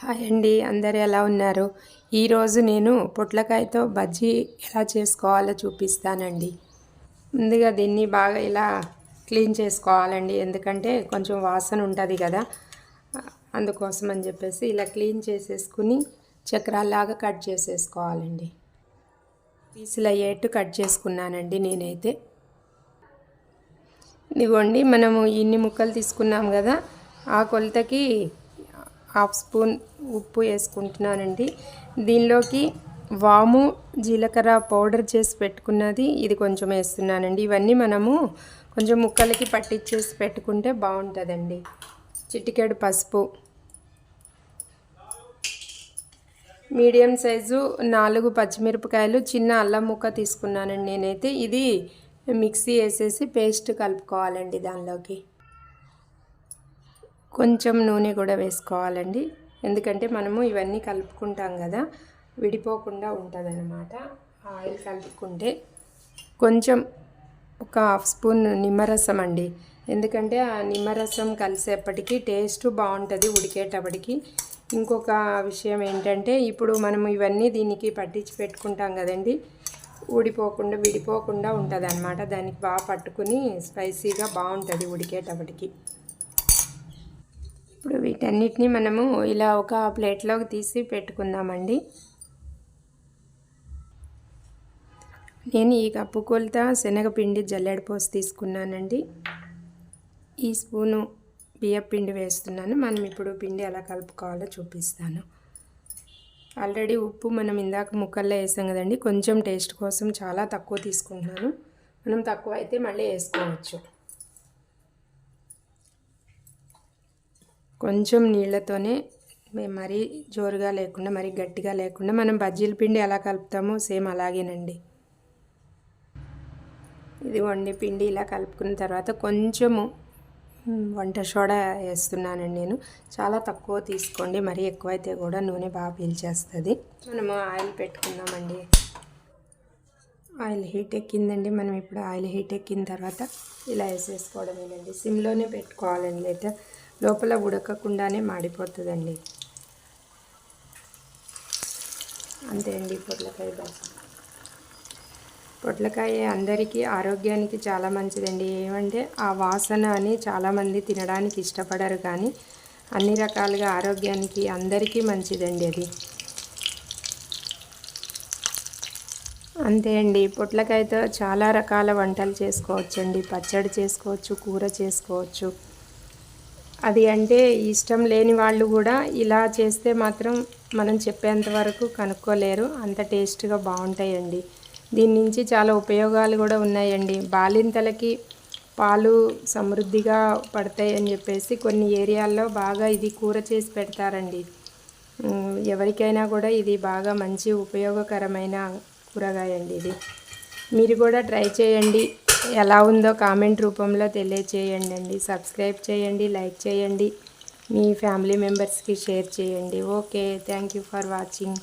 Hi అండి అందరు ఎలా ఉన్నారు? ఈరోజు నేను పొట్లకాయతో బజ్జీ ఎలా చేసుకోవాలో చూపిస్తానండి. ముందుగా దీన్ని బాగా ఇలా క్లీన్ చేసుకోవాలండి. ఎందుకంటే కొంచెం వాసన ఉంటుంది కదా. అందుకోసం అని చెప్పేసి ఇలా క్లీన్ చేసేసుకుని చక్రాల్లాగా కట్ చేసేసుకోవాలండి. పీసులు అయ్యేట్టు కట్ చేసుకున్నానండి నేనైతే. ఇదిగోండి మనము ఇన్ని ముక్కలు తీసుకున్నాం కదా. ఆ కొలతకి హాఫ్ స్పూన్ ఉప్పు వేసుకుంటున్నానండి. దీనిలోకి వాము జీలకర్ర పౌడర్ చేసి పెట్టుకున్నది ఇది కొంచెం వేస్తున్నానండి. ఇవన్నీ మనము కొంచెం ముక్కలకి పట్టించేసి పెట్టుకుంటే బాగుంటుందండి. చిటికెడు పసుపు. మీడియం సైజు నాలుగు పచ్చిమిరపకాయలు చిన్న అల్లం ముక్క తీసుకున్నానండి నేనైతే. ఇది మిక్సీ వేసేసి పేస్ట్ కలుపుకోవాలండి దానిలోకి. కొంచెం నూనె కూడా వేసుకోవాలండి. ఎందుకంటే మనము ఇవన్నీ కలుపుకుంటాం కదా విడిపోకుండా ఉంటుంది అనమాట ఆయిల్ కలుపుకుంటే కొంచెం ఒక హాఫ్ స్పూన్ నిమ్మరసం అండి. ఎందుకంటే ఆ నిమ్మరసం కలిసేపటికి టేస్ట్ బాగుంటుంది ఉడికేటప్పటికి. ఇంకొక విషయం ఏంటంటే ఇప్పుడు మనం ఇవన్నీ దీనికి పట్టించి పెట్టుకుంటాం కదండి ఊడిపోకుండా విడిపోకుండా ఉంటుంది అనమాట దానికి బాగా పట్టుకుని స్పైసీగా బాగుంటుంది ఉడికేటప్పటికి. వీటన్నిటిని మనము ఇలా ఒక ప్లేట్లోకి తీసి పెట్టుకుందామండి. నేను ఈ కప్పు కొలత శనగపిండి జల్లెడ పోసి తీసుకున్నానండి. ఈ స్పూను బియ్యపిండి వేస్తున్నాను. మనం ఇప్పుడు పిండి ఎలా కలుపుకోవాలో చూపిస్తాను. ఆల్రెడీ ఉప్పు మనం ఇందాక ముక్కల్లో వేసాం కదండి కొంచెం టేస్ట్ కోసం చాలా తక్కువ తీసుకుంటున్నాను. మనం తక్కువ అయితే మళ్ళీ వేసుకోవచ్చు. కొంచెం నీళ్ళతోనే మేము మరీ జోరుగా లేకుండా మరీ గట్టిగా లేకుండా మనం బజ్జీల పిండి ఎలా కలుపుతామో సేమ్ అలాగేనండి. ఇది వండి పిండి ఇలా కలుపుకున్న తర్వాత కొంచెము వంట సోడా వేస్తున్నానండి నేను. చాలా తక్కువ తీసుకోండి మరీ ఎక్కువైతే కూడా నూనె బాగా పీల్చేస్తుంది. మనము ఆయిల్ పెట్టుకుందామండి ఆయిల్ హీట్ ఎక్కిందండి మనం ఇప్పుడు ఆయిల్ హీట్ ఎక్కిన తర్వాత ఇలా వేసేసుకోవడమేనండి. సిమ్లోనే పెట్టుకోవాలండి లేదా లోపల ఉడకకుండానే మాడిపోతుందండి. అంతే అండి పొట్లకాయ పొట్లకాయ అందరికీ ఆరోగ్యానికి చాలా మంచిదండి. ఏమంటే ఆ వాసన అని చాలామంది తినడానికి ఇష్టపడరు కానీ అన్ని రకాలుగా ఆరోగ్యానికి అందరికీ మంచిదండి అది. అంతే అండి. పొట్లకాయతో చాలా రకాల వంటలు చేసుకోవచ్చండి. పచ్చడి చేసుకోవచ్చు కూర చేసుకోవచ్చు. అది అంటే ఇష్టం లేని వాళ్ళు కూడా ఇలా చేస్తే మాత్రం మనం చెప్పేంత వరకు కనుక్కోలేరు. అంత టేస్ట్గా బాగుంటాయండి. దీని నుంచి చాలా ఉపయోగాలు కూడా ఉన్నాయండి. బాలింతలకి పాలు సమృద్ధిగా పడతాయి అని చెప్పేసి కొన్ని ఏరియాల్లో బాగా ఇది కూర చేసి పెడతారండి. ఎవరికైనా కూడా ఇది బాగా మంచి ఉపయోగకరమైన కూరగాయ అండి ఇది. మీరు కూడా ట్రై చేయండి. ఎలా ఉందో కామెంట్ రూపంలో తెలియచేయండి అండి సబ్స్క్రైబ్ చేయండి లైక్ చేయండి. మీ ఫ్యామిలీ మెంబర్స్కి షేర్ చేయండి. Okay thank you for watching.